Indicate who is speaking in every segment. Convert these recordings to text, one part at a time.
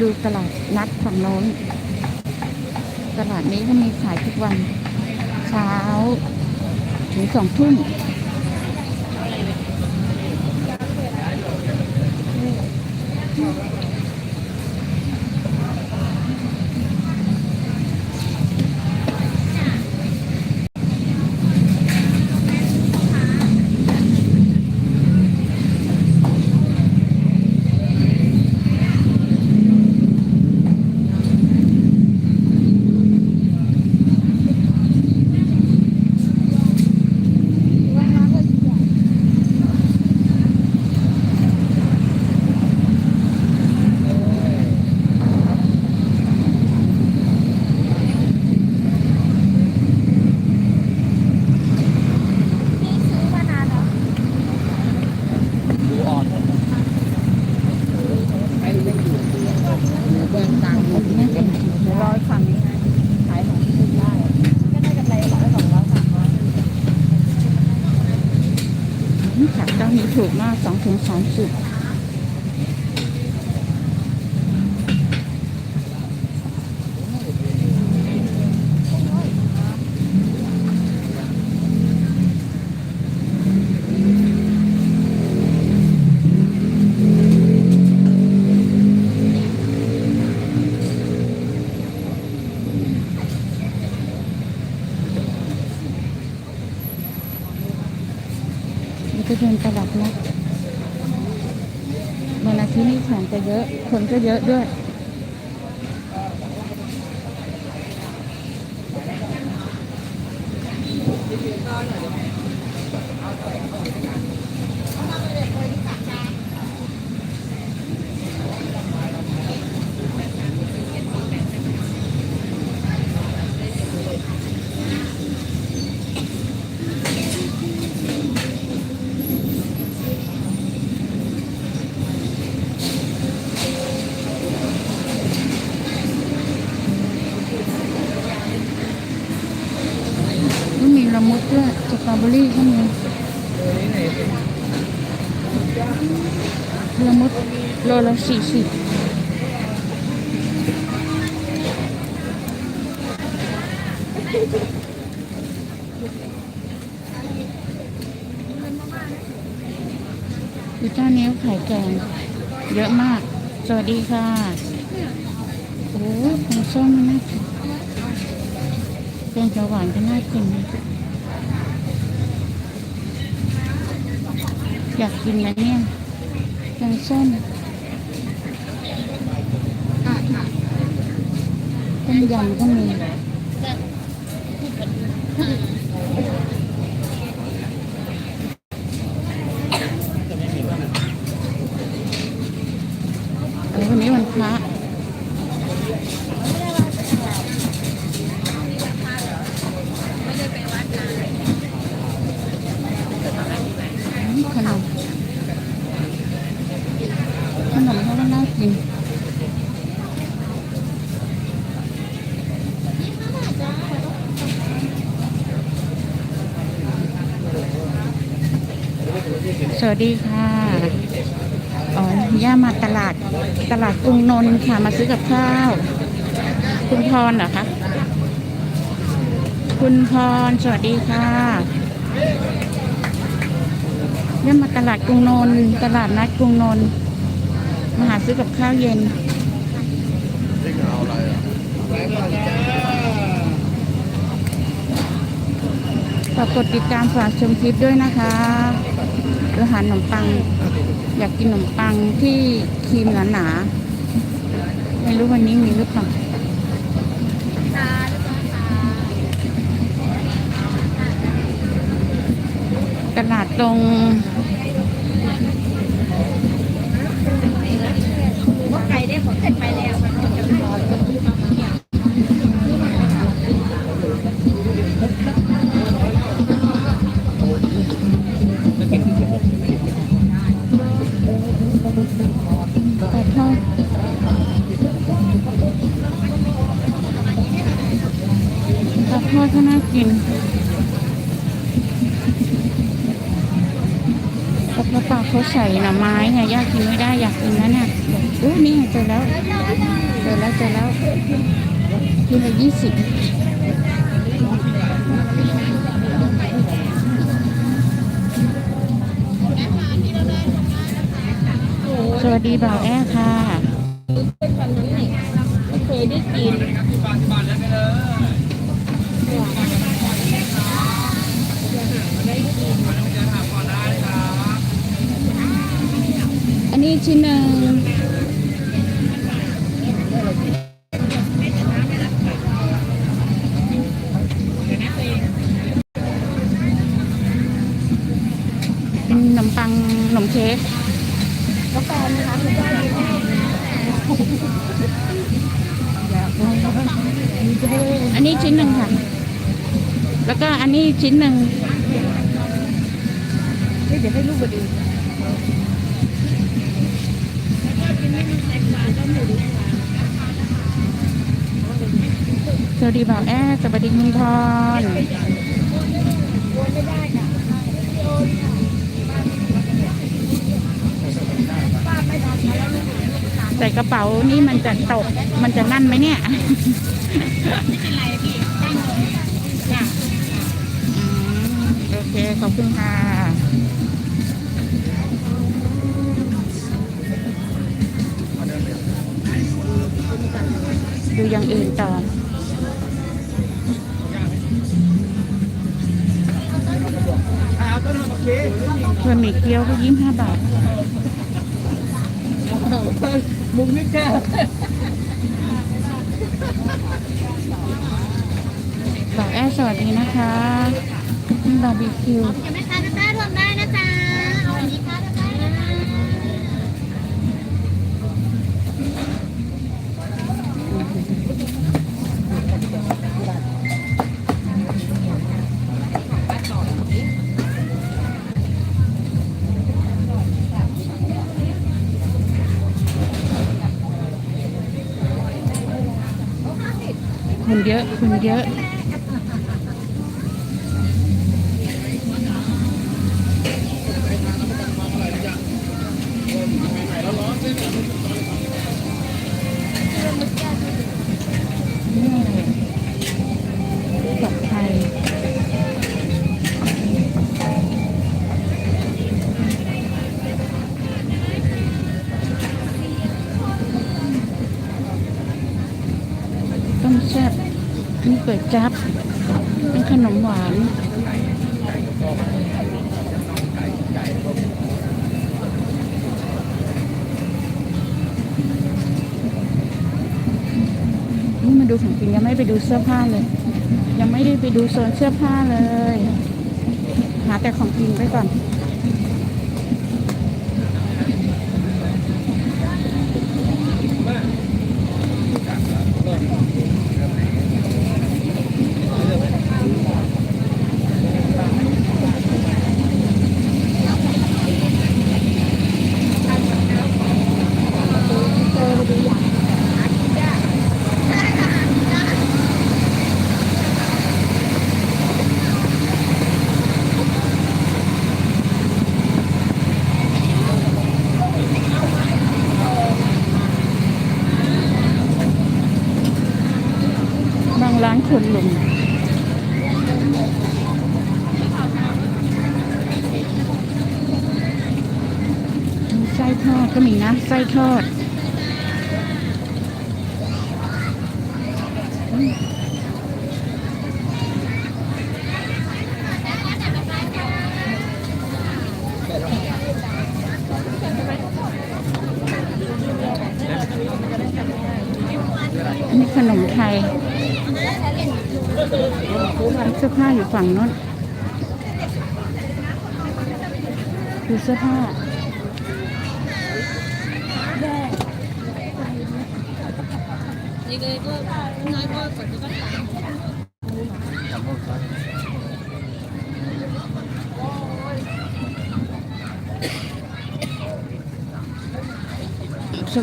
Speaker 1: ดูตลาดนัดฝั่งโน้น ตลาดนี้ก็มีขายทุกวัน เช้าถึงสองทุ่ม
Speaker 2: นี่ซื้อมานานแล้ว
Speaker 3: ดูอ่อนไอ้เล็กอยู่เบื้องต่างอยู่นี่เป็น
Speaker 2: ร้อยฝั่งนี้นะขายของซื้อได้ ก็ได้กำไรร้อยสองร้อยสามร้อย
Speaker 1: ผักเจ้านี้ถูกมากสอง ถึงสามสิบ นี่ก็เดินตลาดนะวันอาทิตย์นี้ของจะเยอะ คนก็เยอะด้วย ก็มีละมุดด้วยสตรอเบอรี่ก็มี ละมุดโลละสี่สิบคือเจ้านี้ขายแกงเยอะมาก สวัสดีค่ะ โอ้ของส้มน่ากินแกงเขียวหวานก็น่ากินนะ อยากกินนะเนี่ยแกงส้มต้มยำก็มีอะไรวันนี้วันพระขนมขนมเขาก็น่ากิน สวัสดีค่ะ อ๋อย่ามาตลาดตลาดกรุงนนท์ค่ะ มาซื้อกับข้าว คุณพรเหรอคะ คุณพร สวัสดีค่ะ ย่ามาตลาดกรุงนนท์ตลาดนัดกรุงนนท์ มาหาซื้อกับข้าวเย็นฝากกดติดตามฝากชมคลิปด้วยนะคะอาหารขนมปัง อยากกินขนมปังที่ครีมหนาๆไม่รู้วันนี้มีหรือเปล่า
Speaker 2: ตาหรือเปล่าตา
Speaker 1: ตลาดตรง ใส่หน่อไม้ไงยากกินไม่ได้อยากกินนะเนี่ยอุ้นี่เจอแล้วเจอแล้วเจอแล้วทีละยี่สิบสวัสดีบ่าวแอ้ค่ะ
Speaker 2: เคยได้กิน
Speaker 1: อันนี้ชิ้น หนึ่งเป็นขนมปังขนมเค้ก
Speaker 2: กาแฟไหมคะคุณป้า
Speaker 1: อันนี้ชิ้นหนึ่งค่ะ แล้วก็อันนี้ชิ้นหนึ่ง
Speaker 2: วั
Speaker 1: สดีบ่าวแอ้สวัสดีคุณพรใส่กระเป๋านี่มันจะตก มันจะนั่นไหมเนี่ยอืมโอเค ขอบคุณค่ะดูอย่างอื่นต่อ เพิ่มอีกเกี๊ยวก็ยี่สิบห้าบาท
Speaker 3: มุมนี้แก้
Speaker 1: บ่าวแอร์สวัสดีนะคะบาร์บีคิว
Speaker 2: ค
Speaker 1: น จับเป็นขนมหวานนี่มาดูของจริงยังไม่ไปดูเสื้อผ้าเลย ยังไม่ได้ไปดูโซนเสื้อผ้าเลย หาแต่ของกินไว้ก่อน บางร้านคนลุมมีไส้ทอดก็มีนะ ไส้ ทอดอันนี้ขนมไทยเสื้อผ้าอยู่ฝั่งโน้นดูเสื้อผ้า
Speaker 2: นี่เลยก็น้อยก็กดก็ตัง
Speaker 1: ส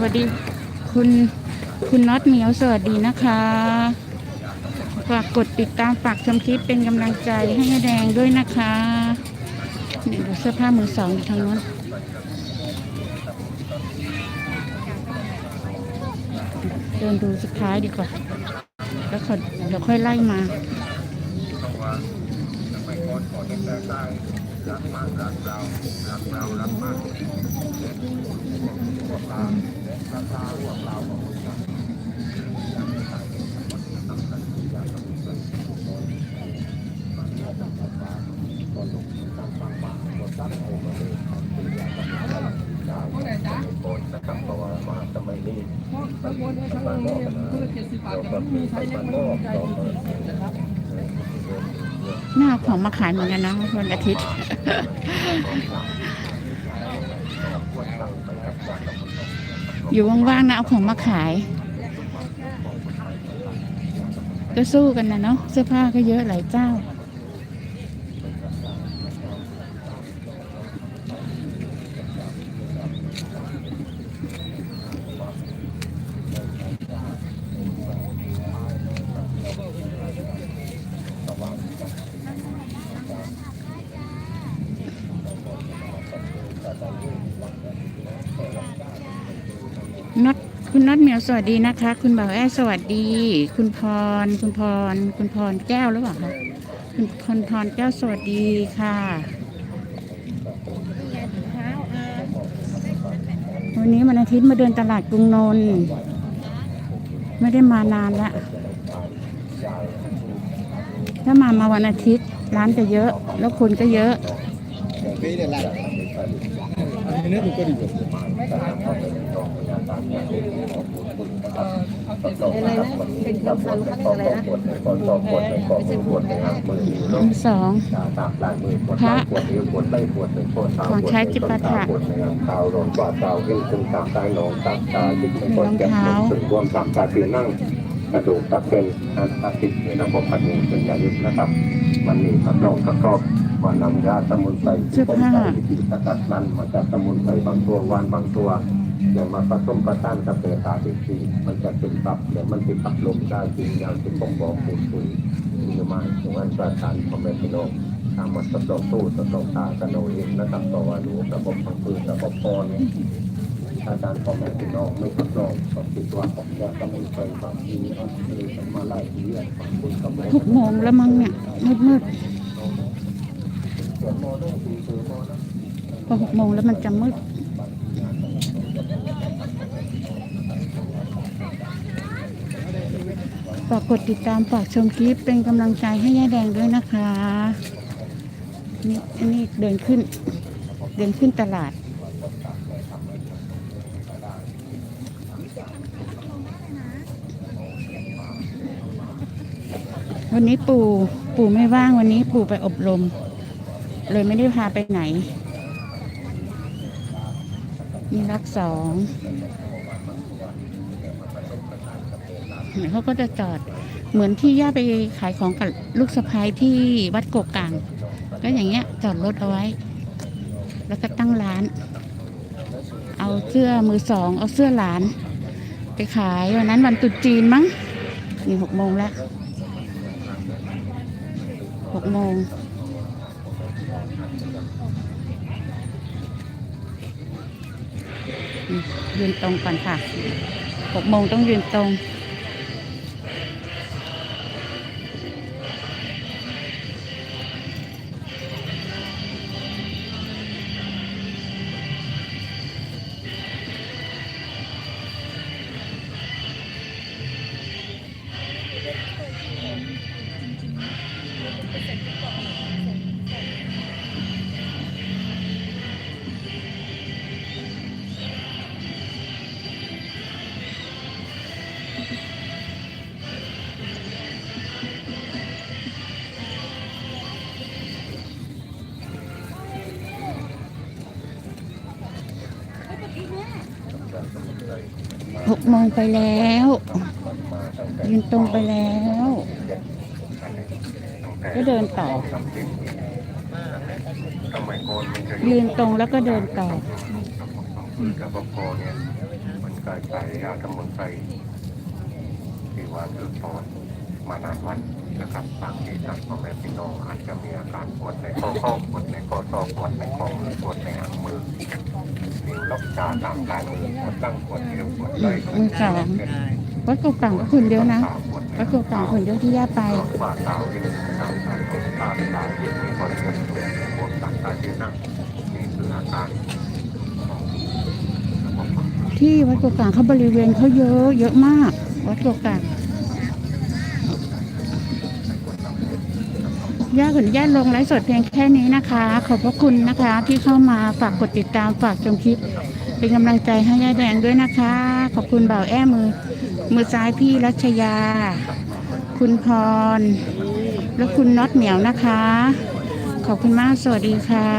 Speaker 1: วัสดีคุณคุณน็อตเหมียวสวัสดีนะคะฝากกดติดตามฝากชมคลิปเป็นกำลังใจให้แม่แดงด้วยนะคะนี่ดูเสื้อผ้ามือสองอยู่ทางโน้นเดินดูสุดท้ายดีกว่า เดี๋ยวค่อยไล่มา เดี๋ยวค่อยไล่มาหน้าของมาขายเหมือนกันนะวันอาทิตย์ อยู่ว่างๆนะเอาของมาขาย ก็สู้กันนะเนาะเสื้อผ้าก็เยอะหลายเจ้า น็อต คุณน็อตเหมียวสวัสดีนะคะ คุณบ่าวแอ้สวัสดี คุณพร คุณพร คุณพรแก้วหรือเปล่าคะคุณคุณพรแก้วสวัสดีค่ะวันนี้วันอาทิตย์มาเดินตลาดกรุงนนท์ไม่ได้มานานละถ้ามามาวันอาทิตย์ร้านจะเยอะ แล้วคนก็เยอะ
Speaker 3: Beda lah. Ini tu kau di.
Speaker 2: อะไรนะเป็นคำสั่งเขาเรียกอะไรนะไม่ใช่พูดน
Speaker 1: สองพระของใช้จิปาถะ
Speaker 4: ข่าวรองกว่าข่าวขึ้นซึ่งตามสายหนองตามตายึดในคนแก็บลงถึงรวมสามตาคือนั่งกระดูกตับเป็นอันตาติดในระบบพันธุ์เป็นยายุทธนะครับ มันมีพัดลองกระกอบ ว่านำยาสมุนไพรที่เป็นสารที่สกัดลั่นมาจากสมุนไพรบางตัววานบางตัวอย่างมาผสมประทานกับเปตาติดทีมันจะเป็นตับเดี๋ยวมันติดตับลมได้จริงอย่างที่ผมบอกคุณคุณมีมาอย่างนั้นประทานพ่อแม่พี่น้องทางมันสตอกตู้สตอกตากันเอาเองนะครับต่อว่าดูระบบทางปืนระบบปอนอาจารย์พ่อแม่พี่น้องไม่ทดลองสอบติดว่าผมจะต้องมีไฟความดีเอาเลยสมาไล่เรียนความคุณกับแม่
Speaker 1: หกโมงแล้วมั้งเนี่ยมืดมืด
Speaker 4: เสียโมโนตีคือโมนะ
Speaker 1: ๆ พอหกโมงแล้วมันจะมืดฝากกดติดตามฝากชมคลิปเป็นกำลังใจให้ย่าแดงด้วยนะคะ นี่อันนี้เดินขึ้น เดินขึ้นตลาด วันนี้ปู่ปู่ไม่ว่างวันนี้ปู่ไปอบรม เลยไม่ได้พาไปไหน มีรักสองเขาก็จะจอดเหมือนที่ย่าไปขายของกับลูกสะพ้ายที่วัดโกกกลางก็อย่างเงี้ยจอดรถเอาไว้ แล้วก็ตั้งร้าน เอาเสื้อมือสอง เอาเสื้อหลาน ไปขายวันนั้นวันตรุษจีนมั้งนี่หกโมงแล้วหกโมง ยืนตรงก่อนค่ะหกโมงต้องยืนตรง มองไปแล้ว ยืนตรงไปแล้ว ก็เดินต่อ
Speaker 4: ยืน
Speaker 1: ตรงแล้วก็เดินต่อ
Speaker 4: ระบบปอเนี่ยมันกลายไปอาตมนไพรที่ว่าคือตอนมานานวัน นะครับบางทีทางพ่อแม่พี่น้องอาจจะมีอาการปวดในข้อข้อปวดในข้อศอกปวดในข้อมือปวดในหางมือนิ้วล็อกชาตามกายมือปวดตั้งปวดเอวปวดไหล่
Speaker 1: อืมสองวัดกกลางก็คนเยอะนะวัดกกลางคนเยอะที่ย่าไป
Speaker 4: ฝ่าเท้าที่ทางสายของตาตาที่มีคนปวดปวดตับตาที่นั่งนี่คืออาการของระบบ
Speaker 1: ที่วัดกกลางเขาบริเวณเขาเยอะเยอะมาก วัดกกลาง ย่าขออนุญาตลงไลฟ์สดเพียงแค่นี้นะคะ ขอบพระคุณนะคะที่เข้ามาฝากกดติดตามฝากชมคลิป เป็นกำลังใจให้ย่าแดงด้วยนะคะ ขอบคุณบ่าวแอ้มือ มือซ้ายพี่รัชยา คุณพร และคุณน็อตเหมียวนะคะ ขอบคุณมากสวัสดีค่ะ